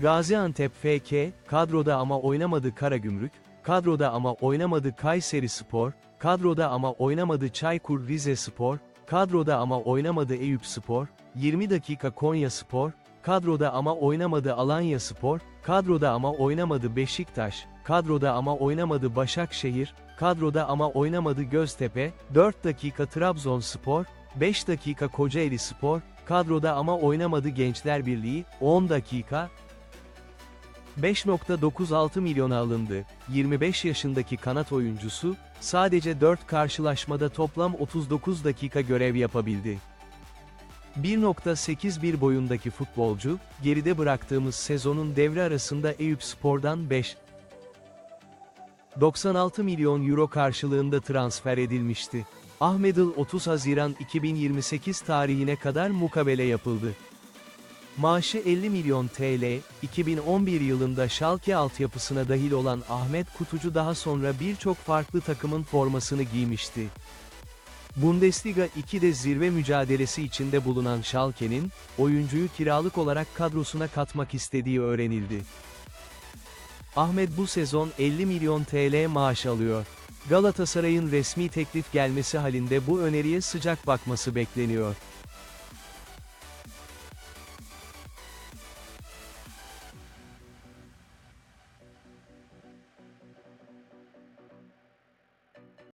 Gaziantep FK, kadroda ama oynamadı Karagümrük, kadroda ama oynamadı Kayseri Spor, kadroda ama oynamadı Çaykur Rizespor, kadroda ama oynamadı Eyüp Spor, 20 dakika Konya Spor, kadroda ama oynamadı Alanya Spor, kadroda ama oynamadı Beşiktaş, kadroda ama oynamadı Başakşehir, kadroda ama oynamadı Göztepe, 4 dakika Trabzonspor, 5 dakika Kocaeli Spor, kadroda ama oynamadı Gençler Birliği, 10 dakika, 5.96 milyona alındı. 25 yaşındaki kanat oyuncusu, sadece 4 karşılaşmada toplam 39 dakika görev yapabildi. 1.81 boyundaki futbolcu, geride bıraktığımız sezonun devre arasında Eyüp Spor'dan 5 96 milyon euro karşılığında transfer edilmişti. Ahmedil 30 Haziran 2028 tarihine kadar mukabele yapıldı. Maaşı 50 milyon TL, 2011 yılında Schalke altyapısına dahil olan Ahmet Kutucu daha sonra birçok farklı takımın formasını giymişti. Bundesliga 2'de zirve mücadelesi içinde bulunan Schalke'nin, oyuncuyu kiralık olarak kadrosuna katmak istediği öğrenildi. Ahmet bu sezon 50 milyon TL maaş alıyor. Galatasaray'ın resmi teklif gelmesi halinde bu öneriye sıcak bakması bekleniyor.